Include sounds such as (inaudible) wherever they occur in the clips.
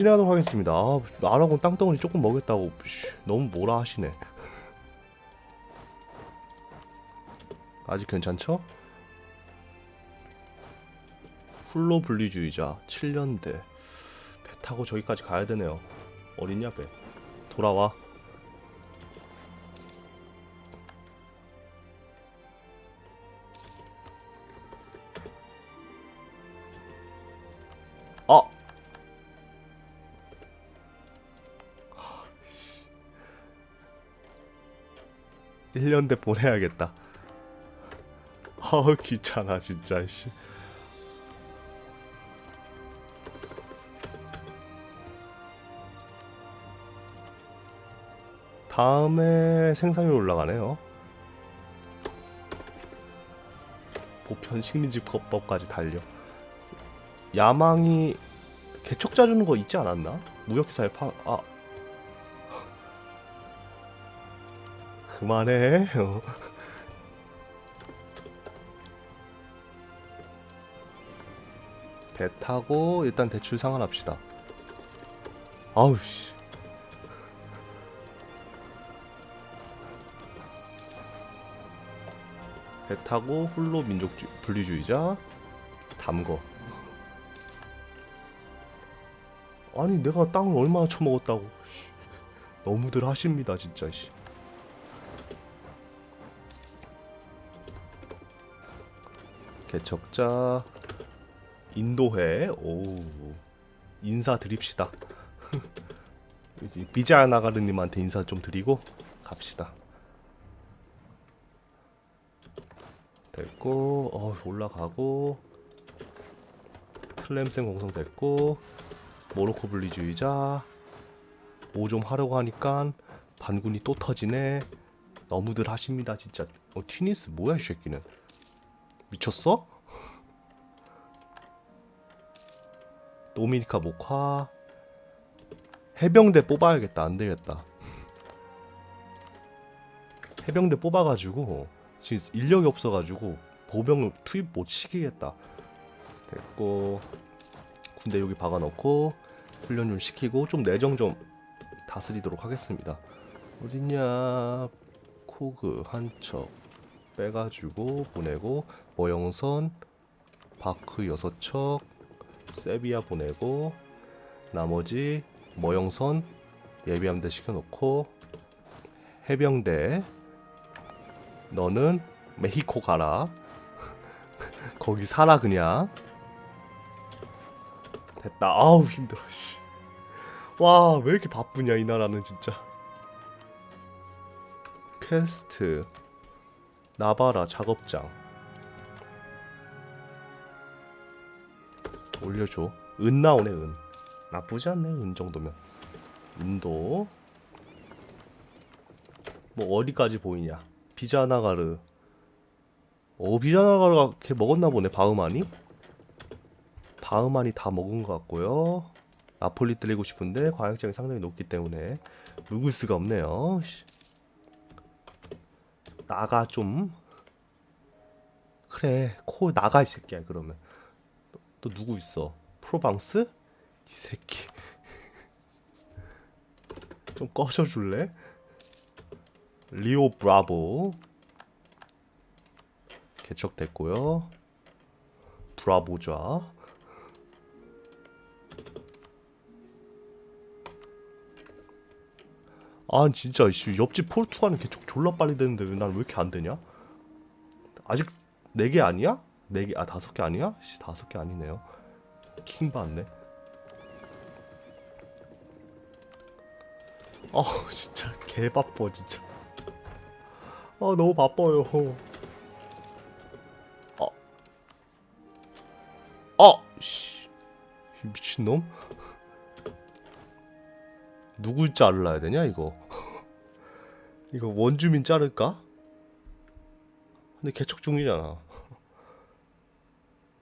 진행하도록 하겠습니다. 아, 아라곤 땅덩어리 조금 먹였다고 씨, 너무 뭐라 하시네. 아직 괜찮죠? 훌로 분리주의자 7년대 배 타고 저기까지 가야 되네요. 어딨냐 배? 돌아와. 1년 대 보내야겠다. 아우 귀찮아 진짜 씨. 다음에 생산율 올라가네요. 보편 식민지 법까지 달려. 야망이 개척자 주는 거 있지 않았나? 무역사에 파 아. 그만해. 어. 배 타고 일단 대출 상환합시다. 아우 씨. 배 타고 훌로 민족 분리주의자 담거. 아니 내가 땅을 얼마나 처먹었다고. 씨. 너무들 하십니다 진짜. 씨. 개척자 인도회. 오 인사 드립시다. (laughs) 이제 비자 나가르님한테 인사 좀 드리고 갑시다. 됐고 어 올라가고. 클램생 공성 됐고 모로코 분리주의자. 뭐 좀 하려고 하니까 반군이 또 터지네. 너무들 하십니다 진짜. 어 티니스 뭐야 이 새끼는 미쳤어? 도미니카 목화? 해병대 뽑아야겠다. 안 되겠다. 해병대 뽑아가지고 지금 인력이 없어가지고 보병을 투입 못 시키겠다. 됐고 군대 여기 박아놓고 훈련 좀 시키고 좀 내정 좀 다스리도록 하겠습니다. 어딨냐? 코그 한척 빼가지고 보내고 모영선 바크 여섯 척 세비야 보내고 나머지 모영선 예비함대 시켜놓고 해병대 너는 메히코 가라. (laughs) 거기 살아 그냥. 됐다. 아우 힘들어 씨와 왜 이렇게 바쁘냐 이 나라는 진짜. 퀘스트 나바라 작업장. 올려줘. 은 나오네 은. 나쁘지 않네 은 정도면. 인도. 뭐 어디까지 보이냐? 비자나가르. 어 비자나가르가 걔 먹었나 보네 바흐만이? 바흐만이 다 먹은 것 같고요. 나폴리 때리고 싶은데 과학점이 상당히 높기 때문에 수가 없네요. 씨. 나가 좀. 그래 코 나가 이 새끼야 그러면. 또, 또 누구 있어? 프로방스? 이 새끼. (laughs) 좀 꺼져 줄래? 리오 브라보. 개척됐고요. 브라보좌 아 진짜 씨 옆집 포르투갈은 개척 졸라 빨리 되는데 왜 난 왜 이렇게 안 되냐? 아직 네개 아니야? 네 개, 아 다섯 개 아니야? 씨 다섯 개 아니네요. 킹 받네. 아 진짜 개 바빠 진짜. 아 너무 바빠요. 아, 아, 씨, 미친 놈. 누굴 잘라야 되냐 이거? 이거 원주민 자를까? 근데 개척 중이잖아.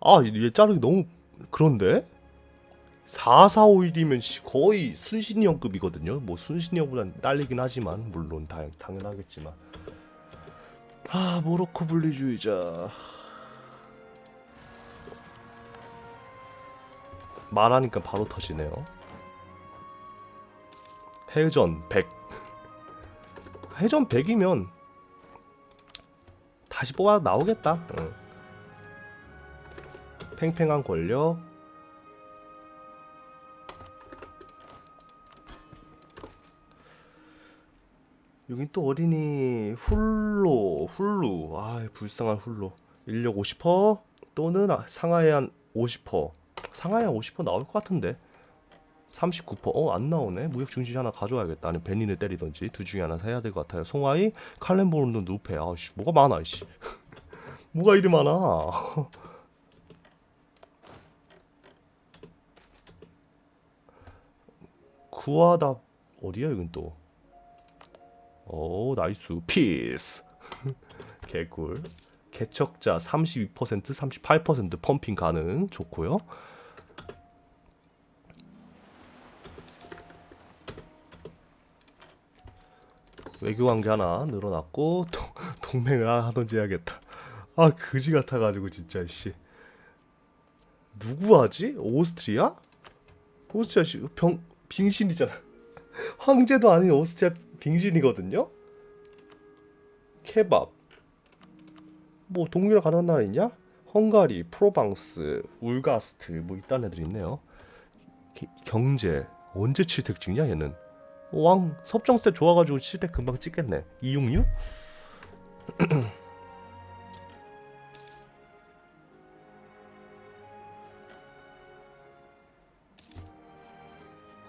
아, 얘 자르기 너무 그런데? 4451이면 거의 순신형급이거든요. 뭐 순신형보단 딸리긴 하지만 물론 당, 당연하겠지만. 아, 모로코 분리주의자. 말하니까 바로 터지네요. 해전 100 해전 100이면 다시 뽑아 나오겠다. 응. 팽팽한 권력. 여긴 또 어디니 훌로 훌루. 아 불쌍한 훌로. 인력 50% 또는 아, 상하에 한50% 상하에 한50% 나올 것 같은데 39%어 안 나오네. 무역 중심 하나 가져와야겠다 아니면 베닌을 때리던지 둘 중에 하나 사야 될 것 같아요. 송하이 칼렌보르는 누페 아씨 뭐가 많아 이씨. (laughs) 뭐가 이리 많아? (laughs) 구하다 어디야 여긴 또? 오 나이스. 피스. (laughs) 개꿀. 개척자 32% 38% 펌핑 가능. 좋고요 외교 관계 하나 늘어났고 동, (laughs) 동맹을 하던지 해야겠다 아 그지 같아가지고 진짜 씨 누구 하지 오스트리아 오스트리아 씨, 병 빙신이잖아 (laughs) 황제도 아닌 오스트리아 빙신이거든요. 케밥. 뭐 동유랑 가능한 나라 있냐? 헝가리, 프로방스, 울가스트 뭐 이딴 애들 있네요. 기- 경제 언제 7택 찍냐 얘는? 왕 섭정 스탯 좋아가지고 7택 금방 찍겠네. 266? (clears throat)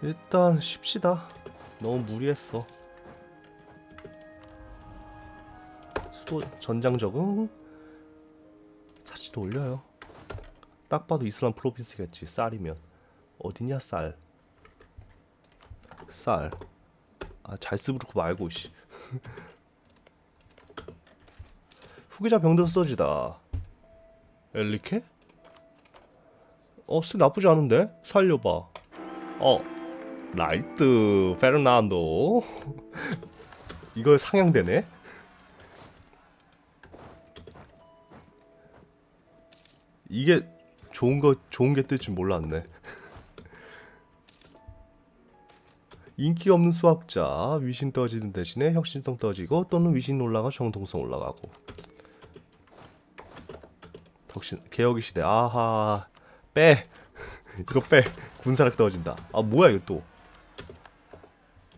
일단 쉽시다. 너무 무리했어. 수도 전장 적응 사치도 올려요. 딱 봐도 이슬람 프로빈스겠지. 쌀이면 어디냐 쌀. 쌀. 아 잘스부르크 말고 씨. (laughs) 후계자 병들 써지다. 엘리케? 어, 스 나쁘지 않은데? 살려봐. 어, 라이트 페르난도 (laughs) 이거 상향되네 이게 좋은 거 좋은 게 뜰 줄 몰랐네 인기 없는 수학자 위신 떠지는 대신에 혁신성 떠지고 또는 위신 올라가 정통성 올라가고 덕신 개혁의 시대 아하 빼 (laughs) 이거 빼 군사력 떨어진다. 아 뭐야 이거 또?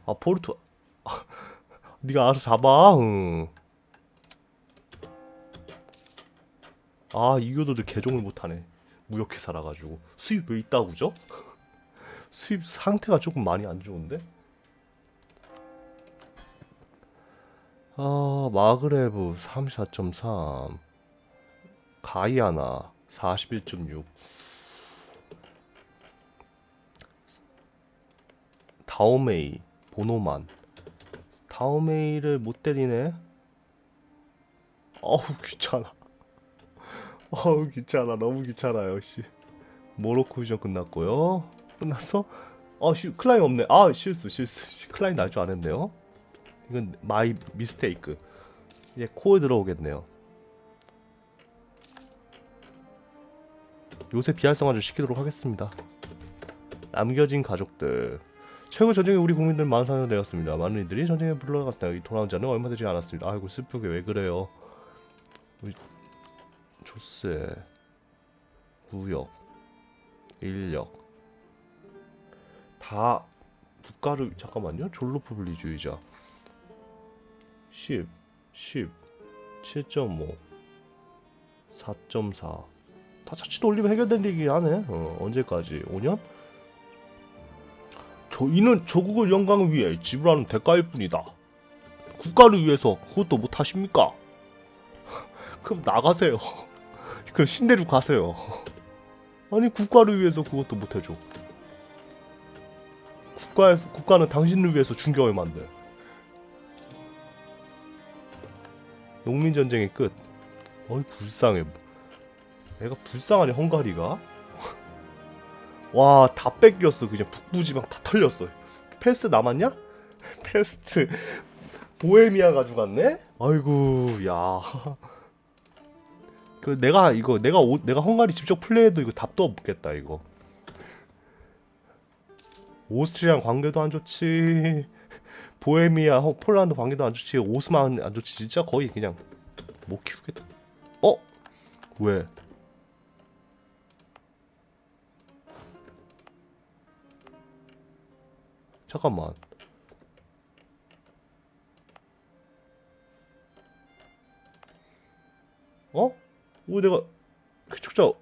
아 포르투. 아, (laughs) 네가 알아서 잡아. 응. 아 이교도들 개종을 못하네. 무역회사라 가지고 수입 왜 있다고죠? 수입 상태가 조금 많이 안 좋은데? 아 마그레브 34.3 가이아나 41.6 다오메이 보노만. 다오메이를 못 때리네? 어우 귀찮아. 어우 귀찮아. 너무 귀찮아 역시. 모로코 후전 끝났고요 끝났어? 아 슈, 클라임 없네 아 실수 실수 씨, 클라임 날줄 알았네요 이건 마이 미스테이크 이제 코에 들어오겠네요 요새 비활성화를 시키도록 하겠습니다 남겨진 가족들 최근 전쟁에 우리 국민들 많은 사람이 되었습니다. 많은 이들이 전쟁에 불러갔습니다. 이 돌아온 자는 얼마 되지 않았습니다. 아이고 슬프게 왜 그래요? 우리 조세, 무역, 인력 다 국가를 잠깐만요. 졸로프블리주의자 10, 10, 7.5, 4.4. 다 자칫 올리면 해결될 얘기 하네. 어, 언제까지? 5년? 저 이는 조국을 영광을 위해 지불하는 대가일 뿐이다. 국가를 위해서 그것도 못 하십니까? (laughs) 그럼 나가세요. (laughs) 그럼 신대로 가세요. (laughs) 아니 국가를 위해서 그것도 못 해줘. 국가에서 국가는 당신을 위해서 중경을 만들. 농민 전쟁의 끝. 어이 불쌍해. 애가 불쌍하네 헝가리가. (laughs) 와, 다 뺏겼어. 그냥 북부 지방 다 털렸어. 패스트 남았냐? (laughs) 패스트 보헤미아 가져갔네? 아이고, 야. (laughs) 그 내가 이거 내가 오, 내가 헝가리 직접 플레이해도 이거 답도 없겠다 이거. 오스트리아랑 관계도 안 좋지. (laughs) 보헤미아, 호- 폴란드 관계도 안 좋지. 오스만 안 좋지. 진짜 거의 그냥 못 키우겠다. 어? 왜? 잠깐만. 어? 왜 내가 개척자 (laughs)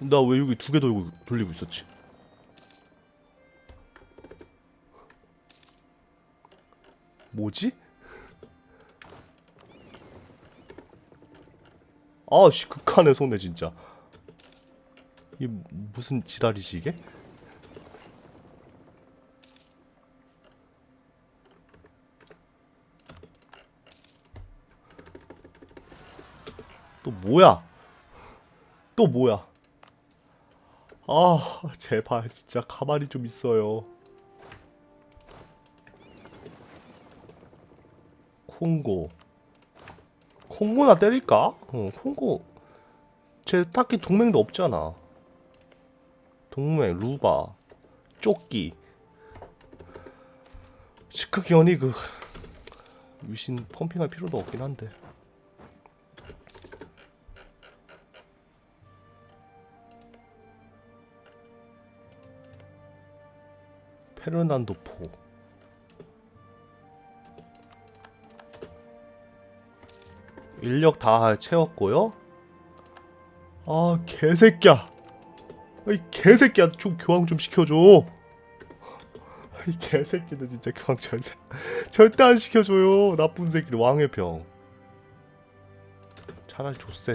나 왜 여기 두 개 돌리고 있었지? 뭐지? 아씨 극한의 손해 진짜 이 무슨 지랄이지 이게? 또 뭐야? 또 뭐야? 아 제발 진짜 가만히 좀 있어요. 콩고 콩고나 때릴까? 어, 콩고 쟤 딱히 동맹도 없잖아. 동맹 루바 쪼끼 시크기현이 그 유신 펌핑할 필요도 없긴 한데. 페르난도 포 인력 다 채웠고요. 아 개새끼야. 이 개새끼야 좀 교황 좀 시켜줘. 이 개새끼들 진짜 교황 절대 절대 안 시켜줘요. 나쁜 새끼들 왕의 병. 차라리 조세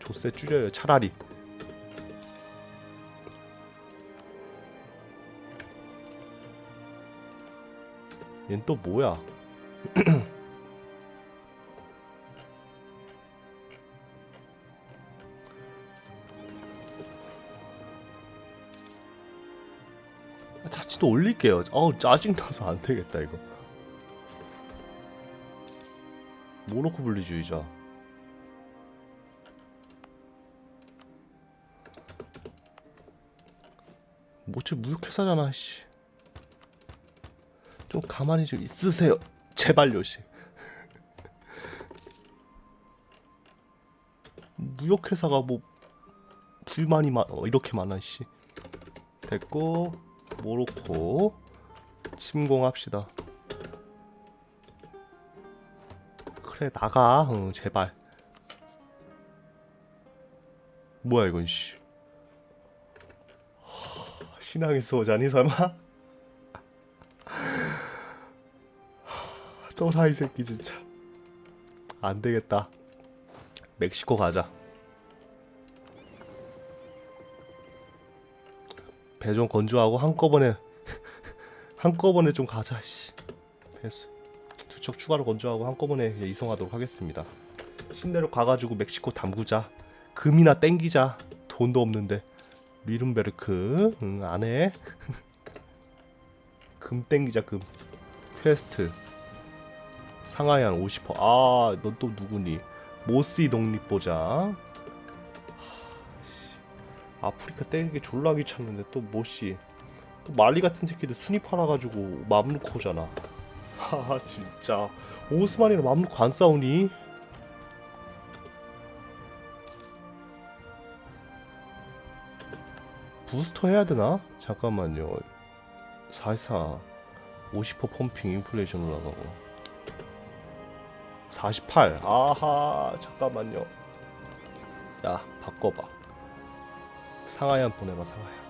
조세 줄여요. 차라리. 얜 또 뭐야? (clears throat) 자치도 올릴게요. 어우 짜증나서 안 되겠다 이거. 모로코 분리주의자. 뭐지 무역회사잖아 씨. 좀 가만히 좀 있으세요. 제발요 씨. (laughs) 무역회사가 뭐 불만이 많 어, 이렇게 많아 씨. 됐고 모로코 침공합시다. 그래 나가 응, 제발. 뭐야 이건 씨. 하, 신앙의 수호자니 설마? (laughs) 또라이 새끼 진짜 안 되겠다. 멕시코 가자. 배 좀 건조하고 한꺼번에 (laughs) 한꺼번에 좀 가자. 씨. 배수 두 척 추가로 건조하고 한꺼번에 이송하도록 하겠습니다. 신내로 가가지고 멕시코 담그자. 금이나 땡기자. 돈도 없는데. 미른베르크 응, 안해. (laughs) 금 땡기자 금. 퀘스트. 상하이안 50%. 아, 넌 또 누구니? 모시 독립보장. 아프리카 때리기 졸라 귀찮는데 또 모시. 또 말리 같은 새끼들 순위 팔아가지고 맘루코잖아. 하하 진짜 오스만이랑 맘루코 안 싸우니? 부스터 해야 되나? 잠깐만요. 44 50% 펌핑 인플레이션 올라가고 48 아하 잠깐만요 야 바꿔봐 상하이안 보내봐 상하이안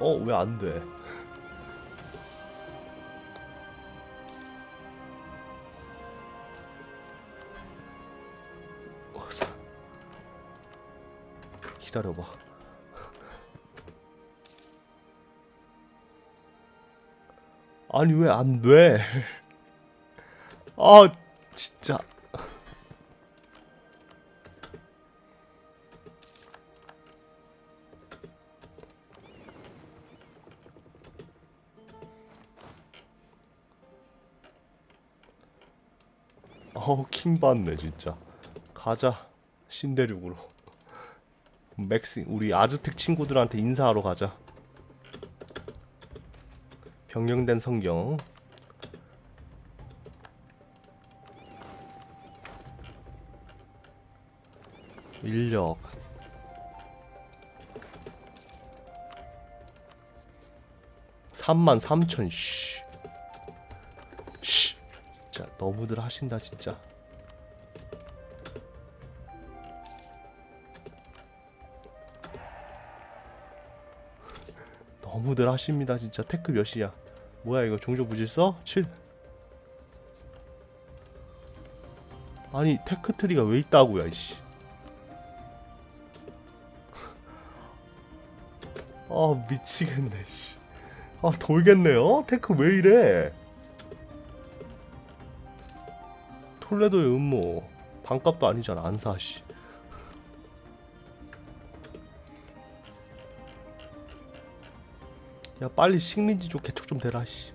어왜 안돼? 어, 사- 기다려봐 아니 왜 안 돼? (laughs) 아 진짜. 어우 킹 받네 진짜. 가자 신대륙으로. 맥스 우리 아즈텍 친구들한테 인사하러 가자 변경된 성경 인력 삼만삼천 씨. 씨. 진짜 너무들 하신다 진짜. (laughs) 너무들 하십니다 진짜 테크 몇이야 뭐야 이거 종족 무질서? 7 아니 테크 트리가 왜 있다고야 이씨. (laughs) 아 미치겠네 씨. 아 돌겠네요? 테크 왜 이래? 톨레도의 음모. 반값도 아니잖아 안사 씨 야 빨리 식민지 쪽 개척 좀 대라 씨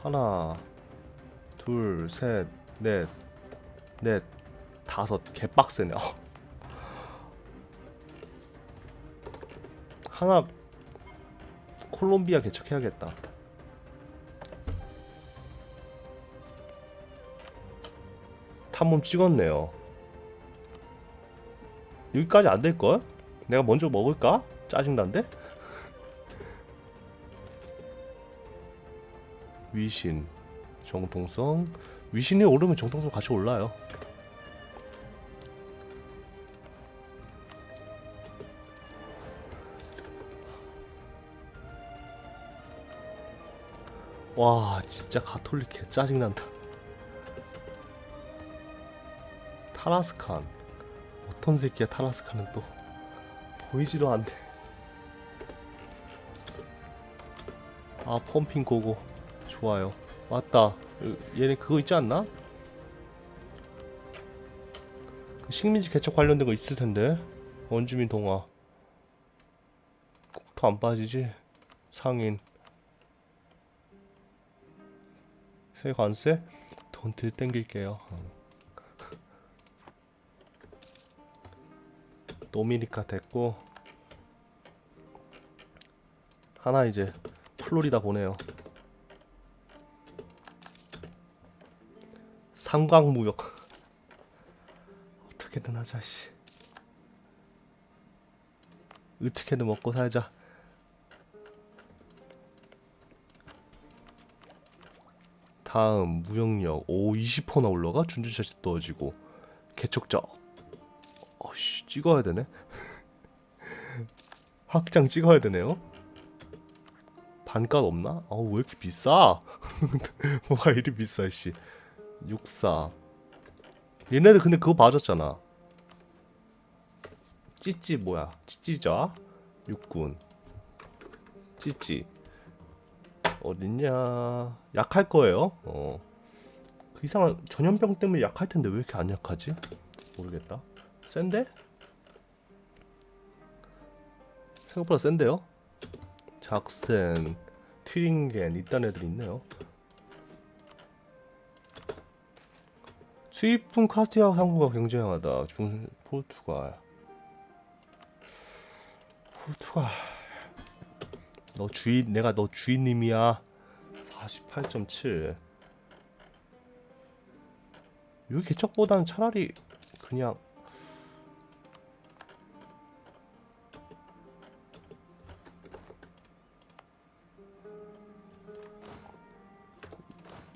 하나 둘셋넷넷 다섯 개빡세네 어. 하나 콜롬비아 개척해야겠다 탐험 찍었네요 여기까지 안 될걸? 내가 먼저 먹을까? 짜증난데? 위신 정통성. 위신이 오르면 정통성 같이 올라요. 와 진짜 가톨릭 개 짜증난다. 타라스칸. 어떤 새끼야 타라스칸은 또? 보이지도 않네 아 펌핑 고고. 좋아요. 맞다. 얘네 그거 있지 않나? 그 식민지 개척 관련된 거 있을 텐데. 원주민 동화. 국토 안 빠지지? 상인. 세 관세? 돈들 땡길게요. 어. 도미니카 됐고. 하나 이제 플로리다 보내요. 상광무역. 어떻게든 하자 씨. 어떻게든 먹고 살자. 다음 무역력. 오 20%나 올라가? 준주차시 떨어지고. 개척자. 어씨 찍어야 되네? (laughs) 확장 찍어야 되네요 반값 없나? 어왜 이렇게 비싸? (laughs) 뭐가 이리 비싸 씨. 육사. 얘네들 근데 그거 맞았잖아. 찌찌 뭐야? 찌찌자? 육군. 찌찌. 어딨냐? 약할 거예요? 어 그 이상한 전염병 때문에 약할 텐데 왜 이렇게 안 약하지? 모르겠다. 센데? 생각보다 센데요? 작센 튀링겐 이딴 애들이 있네요. 수입품 카스티아 상부가 경쟁하다. 중 포르투갈. 포르투갈. 너 주인 내가 너 주인님이야. 48.7 여기 개척보다는 차라리 그냥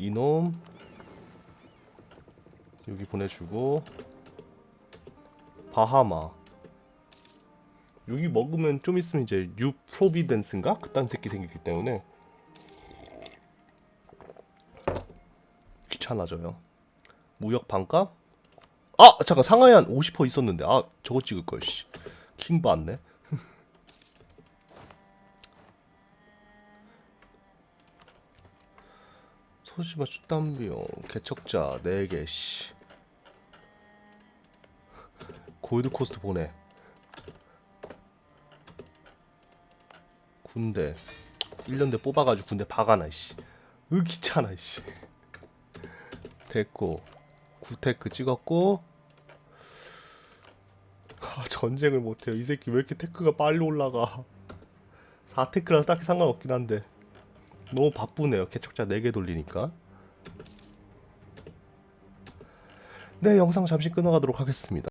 이놈. 여기 보내주고. 바하마. 여기 먹으면 좀 있으면 이제 뉴 프로비덴스인가? 그딴 새끼 생기기 때문에. 귀찮아져요. 무역 반값? 아 잠깐 상하이 한 50% 있었는데. 아 저거 찍을 걸 씨. 킹 받네 소시마 슈담비용 개척자 4개 씨. 골드 코스트 보내. 군대. 1년대 뽑아가지고 군대 박아놔 씨. 으 귀찮아 씨. 됐고 9테크 찍었고. 아, 전쟁을 못해요. 이 새끼 왜 이렇게 테크가 빨리 올라가? 4테크랑 딱히 상관없긴 한데 너무 바쁘네요. 개척자 4개 돌리니까. 네 영상 잠시 끊어가도록 하겠습니다